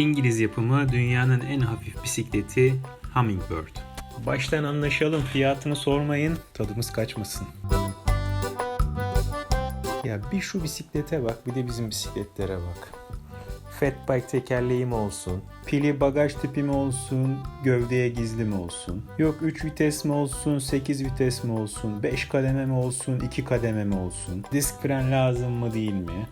İngiliz yapımı dünyanın en hafif bisikleti Hummingbird. Baştan anlaşalım fiyatını sormayın tadımız kaçmasın. Ya bir şu bisiklete bak bir de bizim bisikletlere bak. Fat bike tekerleği mi olsun? Pili bagaj tipi mi olsun? Gövdeye gizli mi olsun? Yok 3 vites mi olsun? 8 vites mi olsun? 5 kademe mi olsun? 2 kademe mi olsun? Disk fren lazım mı değil mi?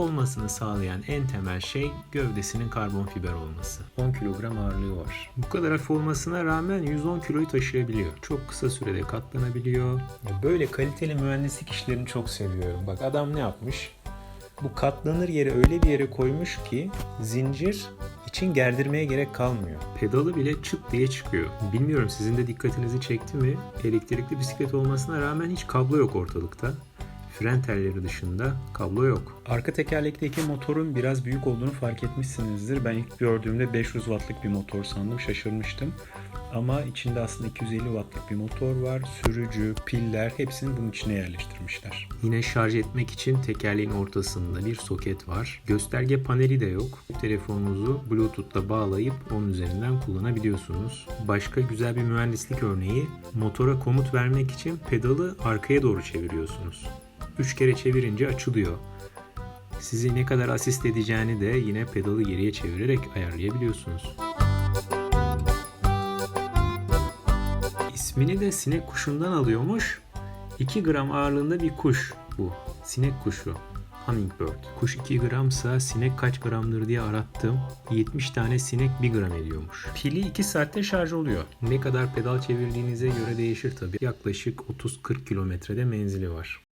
Olmasını sağlayan en temel şey gövdesinin karbon fiber olması. 10 kilogram ağırlığı var. Bu kadar hafif olmasına rağmen 110 kiloyu taşıyabiliyor. Çok kısa sürede katlanabiliyor. Ya böyle kaliteli mühendislik işlerini çok seviyorum. Bak adam ne yapmış? Bu katlanır yere öyle bir yere koymuş ki zincir için gerdirmeye gerek kalmıyor. Pedalı bile çıt diye çıkıyor. Bilmiyorum sizin de dikkatinizi çekti mi? Elektrikli bisiklet olmasına rağmen hiç kablo yok ortalıkta. Fren telleri dışında kablo yok. Arka tekerlekteki motorun biraz büyük olduğunu fark etmişsinizdir. Ben ilk gördüğümde 500 wattlık bir motor sandım. Şaşırmıştım. Ama içinde aslında 250 wattlık bir motor var. Sürücü, piller hepsini bunun içine yerleştirmişler. Yine şarj etmek için tekerleğin ortasında bir soket var. Gösterge paneli de yok. Telefonunuzu Bluetooth'la bağlayıp onun üzerinden kullanabiliyorsunuz. Başka güzel bir mühendislik örneği motora komut vermek için pedalı arkaya doğru çeviriyorsunuz. 3 kere çevirince açılıyor. Sizi ne kadar asist edeceğini de yine pedalı geriye çevirerek ayarlayabiliyorsunuz. İsmini de sinek kuşundan alıyormuş. 2 gram ağırlığında bir kuş bu. Sinek kuşu. Hummingbird. Kuş 2 gramsa sinek kaç gramdır diye arattım. 70 tane sinek 1 gram ediyormuş. Pili 2 saatte şarj oluyor. Ne kadar pedal çevirdiğinize göre değişir tabii. Yaklaşık 30-40 kilometrede menzili var.